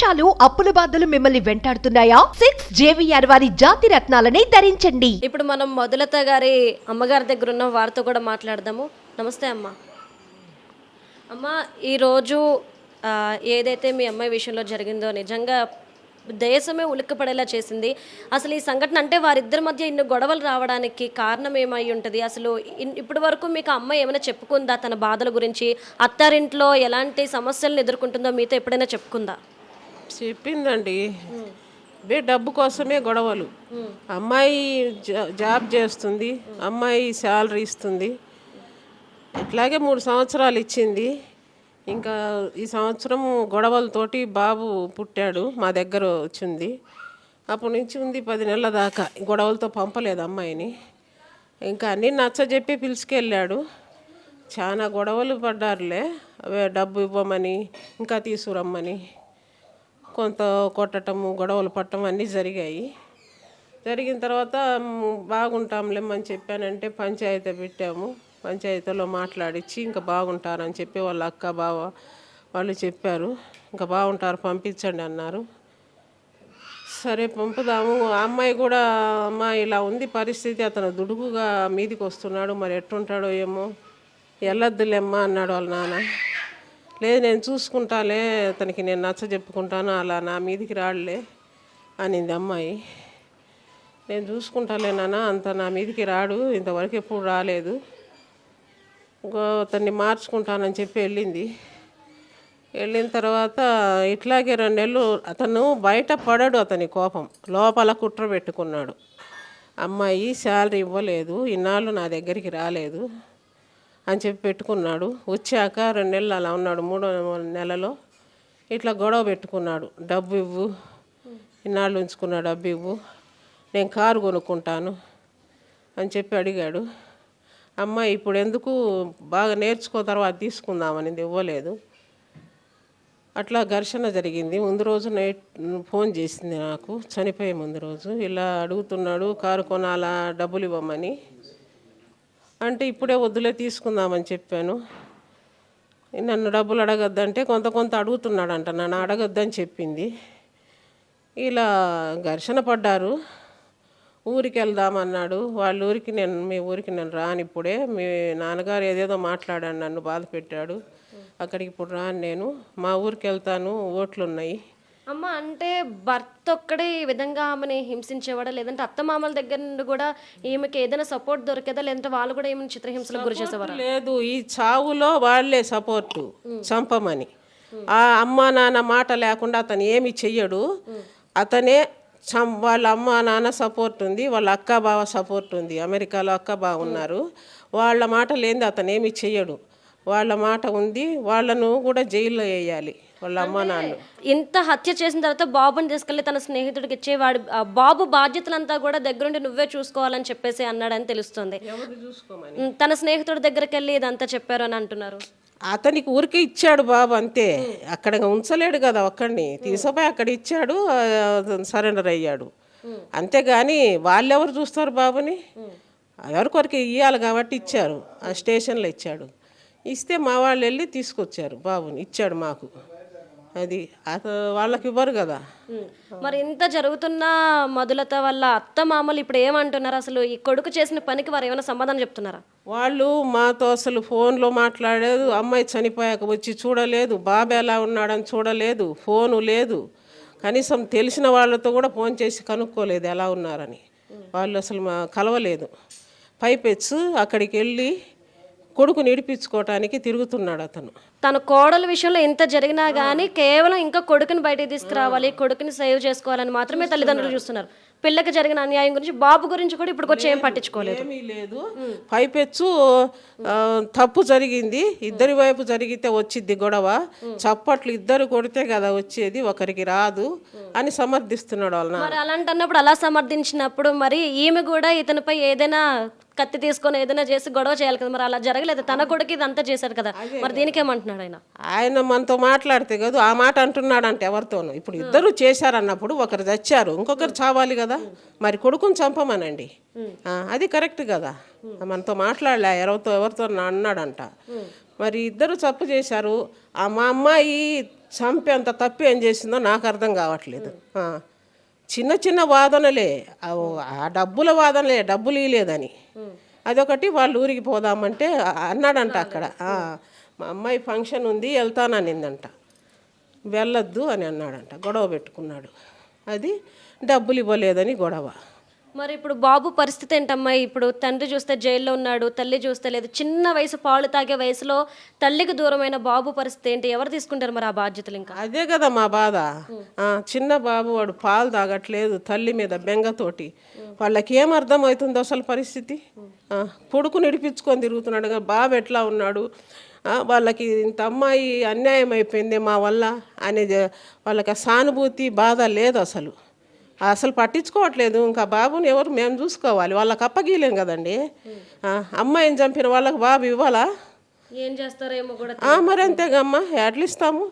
మోసాలు అప్పుల బాధలు మిమ్మల్ని వెంటాడుతున్నాయా? సిక్స్ జేవిఆర్ వారి జాతి రత్నాలని ధరించండి. ఇప్పుడు మనం మొదలత గారి అమ్మగారి దగ్గర ఉన్న వారితో కూడా మాట్లాడదాము. నమస్తే అమ్మ. అమ్మ ఈరోజు ఆ, ఏదైతే మీ అమ్మాయి విషయంలో జరిగిందో నిజంగా దేశమే ఉలిక్కిపడేలా చేసింది. అసలు ఈ సంఘటన అంటే వారిద్దరి మధ్య ఇన్ని గొడవలు రావడానికి కారణం ఏమై ఉంటుంది? అసలు ఇన్- ఇప్పటి వరకు మీకు ఆ అమ్మాయి ఏమైనా చెప్పుకుందా? తన బాధల గురించి అత్తారింట్లో ఎలాంటి సమస్యలను ఎదుర్కొంటుందో మీతో ఎప్పుడైనా చెప్పుకుందా? చెప్పిందండి. ఇవే డబ్బు కోసమే గొడవలు. అమ్మాయి జా- జాబ్ చేస్తుంది అమ్మాయి శాలరీ ఇస్తుంది. ఇట్లాగే మూడు సంవత్సరాలు ఇచ్చింది. ఇంకా ఈ సంవత్సరం గొడవలతోటి బాబు పుట్టాడు మా దగ్గర వచ్చింది. అప్పటి నుంచి ఉంది పది నెలల దాకా. గొడవలతో పంపలేదు అమ్మాయిని. ఇంకా అన్నీ నచ్చజెప్పి పిలుచుకెళ్ళాడు. చాలా గొడవలు పడ్డారులే. అవే డబ్బు ఇవ్వమని ఇంకా తీసుకురమ్మని. కొంత కొట్టటము గొడవలు పట్టడం అన్నీ జరిగాయి. జరిగిన తర్వాత మ్, బాగుంటాంలేమని చెప్పానంటే పంచాయతీ పెట్టాము. పంచాయతీలో మాట్లాడించి ఇంకా బాగుంటారని చెప్పి వాళ్ళ అక్క బావ వాళ్ళు చెప్పారు. ఇంకా బాగుంటారు పంపించండి అన్నారు. సరే పంపుదాము. ఆ అమ్మాయి కూడా అమ్మ ఇలా ఉంది పరిస్థితి. అతను దుడుగుగా మీదికి వస్తున్నాడు మరి ఎట్టుంటాడో ఏమో. వెళ్ళొద్దులేమ్మా అన్నాడు వాళ్ళ నాన్న. లేదు నేను చూసుకుంటాలే అతనికి నేను నచ్చ చెప్పుకుంటాను అలా నా మీదికి రాడులే అనింది అమ్మాయి. నేను చూసుకుంటాలే నాన్న అంత నా మీదికి రాడు ఇంతవరకు ఎప్పుడు రాలేదు. ఇంకో అతన్ని మార్చుకుంటానని చెప్పి వెళ్ళింది. వెళ్ళిన తర్వాత ఇట్లాగే రెండు నెలలు అతను బయట పడడు అతని కోపం. లోపల కుట్ర పెట్టుకున్నాడు. అమ్మాయి శాలరీ ఇవ్వలేదు ఇన్నాళ్ళు నా దగ్గరికి రాలేదు. అని చెప్పి పెట్టుకున్నాడు. వచ్చాక రెండు నెలలు అలా ఉన్నాడు. మూడో నెలలో ఇట్లా గొడవ పెట్టుకున్నాడు. డబ్బు ఇవ్వు ఇన్నాళ్ళు ఉంచుకున్న డబ్బు ఇవ్వు నేను కారు కొనుక్కుంటాను అని చెప్పి అడిగాడు. అమ్మ ఇప్పుడు ఎందుకు బాగా నేర్చుకో తర్వాత తీసుకుందామని ఇవ్వలేదు. అట్లా ఘర్షణ జరిగింది. ముందు రోజు నైట్ ఫోన్ చేసింది నాకు. చనిపోయే ముందు రోజు. ఇలా అడుగుతున్నాడు కారు కొనాలా డబ్బులు ఇవ్వమని. అంటే ఇప్పుడే వద్దులే తీసుకుందామని చెప్పాను. నన్ను డబ్బులు అడగద్దంటే కొంత కొంత అడుగుతున్నాడంట నన్ను అడగద్దని చెప్పింది. ఇలా ఘర్షణ పడ్డారు. ఊరికి వెళ్దామన్నాడు వాళ్ళ ఊరికి నేను మీ ఊరికి నేను రాను ఇప్పుడే మీ నాన్నగారు ఏదేదో మాట్లాడాను నన్ను బాధ పెట్టాడు అక్కడికి ఇప్పుడు రాను నేను. మా ఊరికి వెళ్తాను ఓట్లు ఉన్నాయి అమ్మ అంటే భర్త ఒక్కడే ఈ విధంగా ఆమెని హింసించేవాడా? లేదంటే అత్త మామల దగ్గర నుండి కూడా ఈమెకి ఏదైనా సపోర్ట్ దొరికేదా? లేదంటే వాళ్ళు కూడా ఏమైనా చిత్రహింసలకు గురి చేసేవారా? లేదు. ఈ చావులో వాళ్ళే సపోర్టు చంపమని. ఆ అమ్మ నాన్న మాట లేకుండా అతను ఏమి చెయ్యడు. అతనే చం వాళ్ళ అమ్మ నాన్న సపోర్ట్ ఉంది వాళ్ళ అక్క బావ సపోర్ట్ ఉంది. అమెరికాలో అక్క బావ ఉన్నారు. వాళ్ళ మాట లేనిది అతను ఏమి చెయ్యడు. వాళ్ళ మాట ఉంది. వాళ్ళను కూడా జైల్లో వేయాలి. వాళ్ళ అమ్మ నాన్న. ఇంత హత్య చేసిన తర్వాత బాబుని తీసుకెళ్ళి తన స్నేహితుడికి ఇచ్చేవాడు ఆ బాబు బాధ్యతలంతా కూడా దగ్గరుండి నువ్వే చూసుకోవాలని చెప్పేసి అన్నాడని తెలుస్తుంది. ఎవరు తన స్నేహితుడి దగ్గరికి వెళ్ళి ఇదంతా చెప్పారు అని అంటున్నారు. అతనికి ఊరికే ఇచ్చాడు బాబు అంతే. అక్కడ ఉంచలేడు కదా ఒక్కడిని. తీసుకుపోయి అక్కడ ఇచ్చాడు సరెండర్ అయ్యాడు. అంతేగాని వాళ్ళెవరు చూస్తారు బాబుని? ఎవరికొరికి ఇవ్వాలి కాబట్టి ఇచ్చారు. ఆ స్టేషన్లో ఇచ్చాడు. ఇస్తే మా వాళ్ళు వెళ్ళి తీసుకొచ్చారు బాబుని ఇచ్చాడు మాకు. అది వాళ్ళకి ఇవ్వరు కదా. మరి ఇంత జరుగుతున్న మొదలత వల్ల అత్త మామలు ఇప్పుడు ఏమంటున్నారు? అసలు ఈ కొడుకు చేసిన పనికి వారు ఏమైనా సమాధానం చెప్తున్నారా? వాళ్ళు మాతో అసలు ఫోన్లో మాట్లాడలేదు. అమ్మాయి చనిపోయాక వచ్చి చూడలేదు. బాబు ఎలా ఉన్నాడని చూడలేదు. ఫోను లేదు. కనీసం తెలిసిన వాళ్ళతో కూడా ఫోన్ చేసి కనుక్కోలేదు ఎలా ఉన్నారని. వాళ్ళు అసలు మా కలవలేదు. పైపెచ్చు అక్కడికి వెళ్ళి కొడుకుని ఇడిపించుకోవటానికి తిరుగుతున్నాడు అతను. తన కోడల విషయంలో ఇంత జరిగినా గానీ కేవలం ఇంకా కొడుకుని బయటికి తీసుకురావాలి కొడుకుని సేవ్ చేసుకోవాలని మాత్రమే తల్లిదండ్రులు చూస్తున్నారు. పిల్లకి జరిగిన అన్యాయం గురించి బాబు గురించి కూడా ఇప్పుడు వచ్చి ఏం పట్టించుకోలేదు. ఏమీ లేదు. పైపెచ్చు తప్పు జరిగింది ఇద్దరి వైపు జరిగితే వచ్చిద్ది గొడవ. చప్పట్లు ఇద్దరు కొడితే కదా వచ్చేది ఒకరికి రాదు అని సమర్థిస్తున్నాడు వాళ్ళ నాన్న. మరి అలాంటి అన్నప్పుడు అలా సమర్థించినప్పుడు మరి ఈమె కూడా ఇతనిపై ఏదైనా కత్తి తీసుకొని ఏదైనా చేసి గొడవ చేయాలి కదా మరి అలా జరగలేదు. తన కొడుకు ఇదంతా చేశారు కదా. మరి దీనికి ఏమంటున్నాడు ఆయన? ఆయన మనతో మాట్లాడితే కదా ఆ మాట అంటున్నాడంటే ఎవరితోనూ. ఇప్పుడు ఇద్దరు చేశారన్నప్పుడు ఒకరు చచ్చారు ఇంకొకరు చావాలి కదా. మరి కొడుకుని చంపమనండి. అది కరెక్ట్ కదా. మనతో మాట్లాడలే ఎవరితో ఎవరితో అన్నాడంట. మరి ఇద్దరు తప్పు చేశారు. ఆ మా అమ్మాయి చంపేంత తప్పు ఏం చేసిందో నాకు అర్థం కావట్లేదు. చిన్న చిన్న వాదనలే. ఆ డబ్బుల వాదనలే డబ్బులు ఇవ్వలేదని అదొకటి వాళ్ళు ఊరికి పోదామంటే అన్నాడంట అక్కడ. మా అమ్మాయి ఫంక్షన్ ఉంది వెళ్తాననిందంట. వెళ్ళొద్దు అని అన్నాడంట గొడవ పెట్టుకున్నాడు. అది డబ్బులు ఇవ్వలేదని గొడవ. మరి ఇప్పుడు బాబు పరిస్థితి ఏంటమ్మా? ఇప్పుడు తండ్రి చూస్తే జైల్లో ఉన్నాడు తల్లి చూస్తే లేదు. చిన్న వయసు పాలు తాగే వయసులో తల్లికి దూరమైన బాబు పరిస్థితి ఏంటి? ఎవరు తీసుకుంటారు మరి ఆ బాధ్యతలు ఇంకా? అదే కదా మా బాధ. చిన్న బాబు వాడు పాలు తాగట్లేదు తల్లి మీద బెంగతోటి. వాళ్ళకి ఏం అర్థం అవుతుందో అసలు పరిస్థితి? పొడుకు నిడిపించుకొని తిరుగుతున్నాడు బాబు ఎట్లా ఉన్నాడు? వాళ్ళకి ఇంత అమ్మాయి అన్యాయం అయిపోయింది మా వల్ల? అనేది వాళ్ళకి సానుభూతి బాధ లేదు అసలు. అసలు పట్టించుకోవట్లేదు. ఇంకా బాబుని ఎవరు మేము చూసుకోవాలి. వాళ్ళకి అప్పగీయలేం కదండి. అమ్మాయిని చంపిన వాళ్ళకి బాబు ఇవ్వాలా? ఏం చేస్తారేమో కూడా మరి అంతేగమ్మా. ఎట్లా ఇస్తాము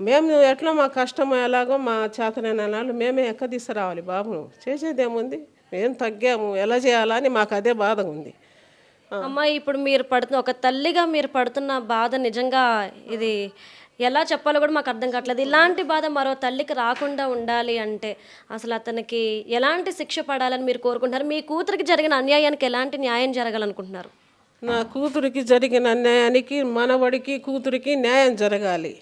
మేము ఎట్లా మా కష్టం ఎలాగో మా చేతనైన మేమే ఎక్క తీసుకురావాలి బాబును. చేసేదేముంది? మేము తగ్గాము. ఎలా చేయాలని మాకు అదే బాధ ఉంది అమ్మ ఇప్పుడు మీరు పడుతున్న ఒక తల్లిగా మీరు పడుతున్న బాధ నిజంగా ఇది ఎలా చెప్పాలో కూడా మాకు అర్థం కావట్లేదు. ఇలాంటి బాధ మరో తల్లికి రాకుండా ఉండాలి అంటే అసలు అతనికి ఎలాంటి శిక్ష పడాలని మీరు కోరుకుంటున్నారు? మీ కూతురికి జరిగిన అన్యాయానికి ఎలాంటి న్యాయం జరగాలనుకుంటున్నారు? నా కూతురికి జరిగిన అన్యాయానికి మనవడికి కూతురికి న్యాయం జరగాలి.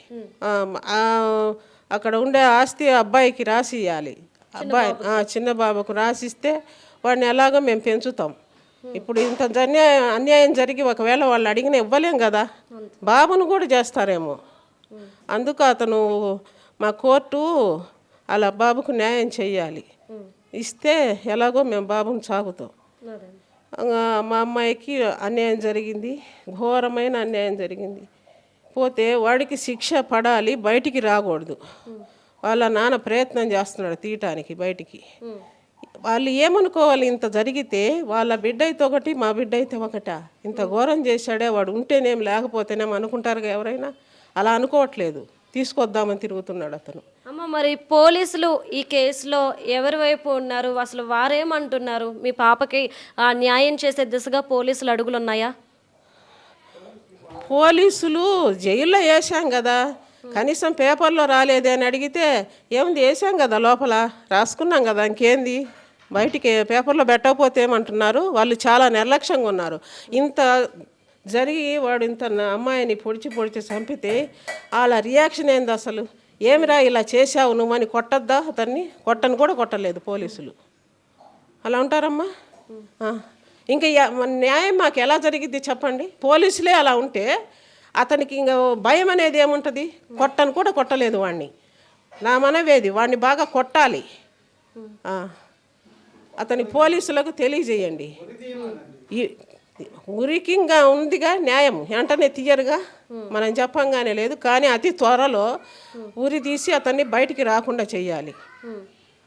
అక్కడ ఉండే ఆస్తి అబ్బాయికి రాసి ఇవ్వాలి అబ్బాయి చిన్న బాబుకు రాసిస్తే వాడిని ఎలాగో మేము పెంచుతాం. ఇప్పుడు ఇంత అన్యాయం అన్యాయం జరిగి ఒకవేళ వాళ్ళు అడిగిన ఇవ్వలేం కదా? బాబును కూడా చేస్తారేమో. అందుకు అతను మా కోర్టు అలా బాబుకు న్యాయం చెయ్యాలి. ఇస్తే ఎలాగో మేము బాబుని సాగుతాం మా అమ్మాయికి అన్యాయం జరిగింది ఘోరమైన అన్యాయం జరిగింది. పోతే వాడికి శిక్ష పడాలి బయటికి రాకూడదు. వాళ్ళ నాన్న ప్రయత్నం చేస్తున్నాడు తీయటానికి బయటికి. వాళ్ళు ఏమనుకోవాలి ఇంత జరిగితే వాళ్ళ బిడ్డ అయితే ఒకటి మా బిడ్డ అయితే ఒకట. ఇంత ఘోరం చేశాడే వాడు ఉంటేనేం లేకపోతేనేం అనుకుంటారుగా ఎవరైనా? అలా అనుకోవట్లేదు. తీసుకొద్దామని తిరుగుతున్నాడు అతను. అమ్మ మరి పోలీసులు ఈ కేసులో ఎవరి వైపు ఉన్నారు? అసలు వారేమంటున్నారు? మీ పాపకి ఆ న్యాయం చేసే దిశగా పోలీసులు అడుగులు ఉన్నాయా పోలీసులు జైల్లో వేసాం కదా. కనీసం పేపర్లో రాలేదే అని అడిగితే ఏముంది వేసాం కదా లోపల? రాసుకున్నాం కదా ఇంకేంది? బయటికి పేపర్లో పెట్టకపోతే ఏమంటున్నారు? వాళ్ళు చాలా నిర్లక్ష్యంగా ఉన్నారు. ఇంత జరిగి వాడు ఇంత నా అమ్మాయిని పొడిచి పొడిచి చంపితే వాళ్ళ రియాక్షన్ ఏంది అసలు? ఏమిరా ఇలా చేశావు? నువ్వని కొట్టద్దా? అతన్ని కొట్టని కూడా కొట్టలేదు పోలీసులు. అలా ఉంటారమ్మా? ఇంకా న్యాయం మాకు ఎలా జరిగిద్ది చెప్పండి? పోలీసులే అలా ఉంటే అతనికి ఇంకా భయం అనేది ఏముంటుంది? కొట్టను కూడా కొట్టలేదు వాడిని నా మనవేది వాడిని బాగా కొట్టాలి. అతని పోలీసులకు తెలియజేయండి. ఈ ఉరికింగా ఉందిగా న్యాయం వెంటనే తీయరుగా. మనం చెప్పంగానే లేదు. కానీ అతి త్వరలో ఉరి తీసి అతన్ని బయటికి రాకుండా చెయ్యాలి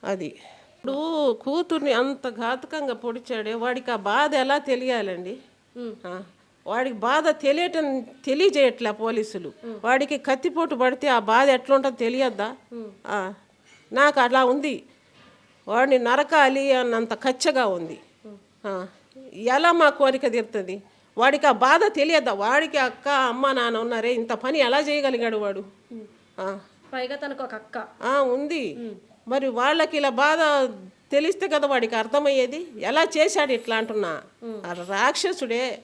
అది. ఇప్పుడు కూతుర్ని అంత ఘాతుకంగా పొడిచాడే వాడికి ఆ బాధ ఎలా తెలియాలండి? వాడికి బాధ తెలియటం తెలియజేయట్లే పోలీసులు. వాడికి కత్తిపోటు పడితే ఆ బాధ ఎట్లుంటుందో తెలియద్దా? నాకు అలా ఉంది. వాడిని నరకాలి అన్నంత కచ్చగా ఉంది. ఆ, ఎలా మా కోరిక తీరుతుంది? వాడికి ఆ బాధ తెలియద్దా వాడికి అక్క అమ్మ నాన్న ఉన్నారే ఇంత పని ఎలా చేయగలిగాడు వాడు. పైగా తనకు ఒక అక్క. ఉంది. మరి వాళ్ళకి ఇలా బాధ తెలిస్తే కదా వాడికి అర్థమయ్యేది? ఎలా చేశాడు ఇట్లా అంటున్నా? రాక్షసుడే.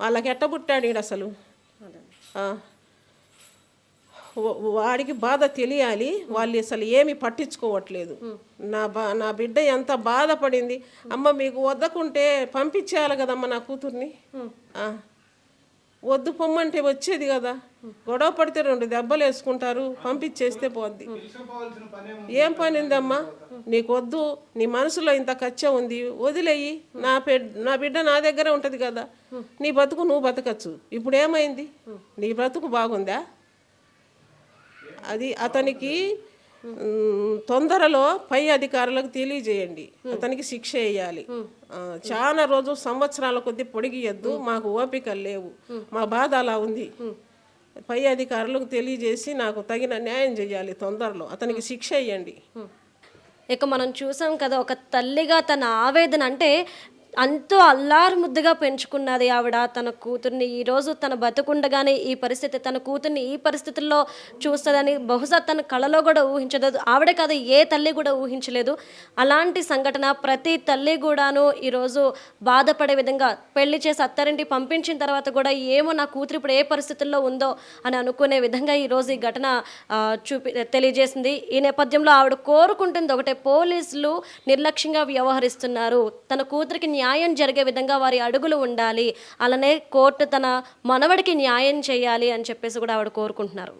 వాళ్ళకి ఎట్ట పుట్టాడు ఈడు అసలు వాడికి బాధ తెలియాలి వాళ్ళు అసలు ఏమి పట్టించుకోవట్లేదు. నా బా నా బిడ్డ ఎంత బాధపడింది. అమ్మ మీకు వద్దకుంటే పంపించేయాలి కదమ్మ నా కూతుర్ని. వద్దు పొమ్మంటే వచ్చేది కదా. గొడవ పడితే రెండు దెబ్బలు వేసుకుంటారు పంపించేస్తే పోద్ది. ఏం పని ఉందమ్మా నీకు వద్దు నీ మనసులో ఇంత కచ్చ ఉంది వదిలేయి. నా నా బిడ్డ నా దగ్గరే ఉంటుంది కదా. నీ బతుకు నువ్వు బతకచ్చు. ఇప్పుడు ఏమైంది నీ బ్రతుకు బాగుందా? అది అతనికి తొందరలో పై అధికారులకు తెలియజేయండి. అతనికి శిక్ష వేయాలి. చాలా రోజు సంవత్సరాల కొద్దీ పొడిగియద్దు. మాకు ఓపికలు లేవు. మా బాధ అలా ఉంది. పై అధికారులకు తెలియజేసి నాకు తగిన న్యాయం చేయాలి తొందరలో. అతనికి శిక్ష వేయండి. ఇక మనం చూసాం కదా ఒక తల్లిగా తన ఆవేదన అంటే అంతో అల్లారు ముద్దుగా పెంచుకున్నది ఆవిడ. తన కూతుర్ని ఈరోజు తన బతుకుండగానే ఈ పరిస్థితి తన కూతుర్ని ఈ పరిస్థితుల్లో చూస్తుందని బహుశా తన కళలో కూడా ఊహించలేదు ఆవిడ కాదు ఏ తల్లి కూడా ఊహించలేదు. అలాంటి సంఘటన ప్రతి తల్లి కూడాను ఈరోజు బాధపడే విధంగా పెళ్ళి చేసి అత్తారింటి పంపించిన తర్వాత కూడా ఏమో నా కూతురు ఇప్పుడు ఏ పరిస్థితుల్లో ఉందో అని అనుకునే విధంగా ఈరోజు ఈ ఘటన చూపి తెలియజేసింది. ఈ నేపథ్యంలో ఆవిడ కోరుకుంటుంది ఒకటే పోలీసులు నిర్లక్ష్యంగా వ్యవహరిస్తున్నారు. తన కూతురికి న్యాయం జరిగే విధంగా వారి అడుగులు ఉండాలి. అలానే కోర్టు తన మనవడికి న్యాయం చేయాలి అని చెప్పేసి కూడా ఆవిడ కోరుకుంటున్నారు.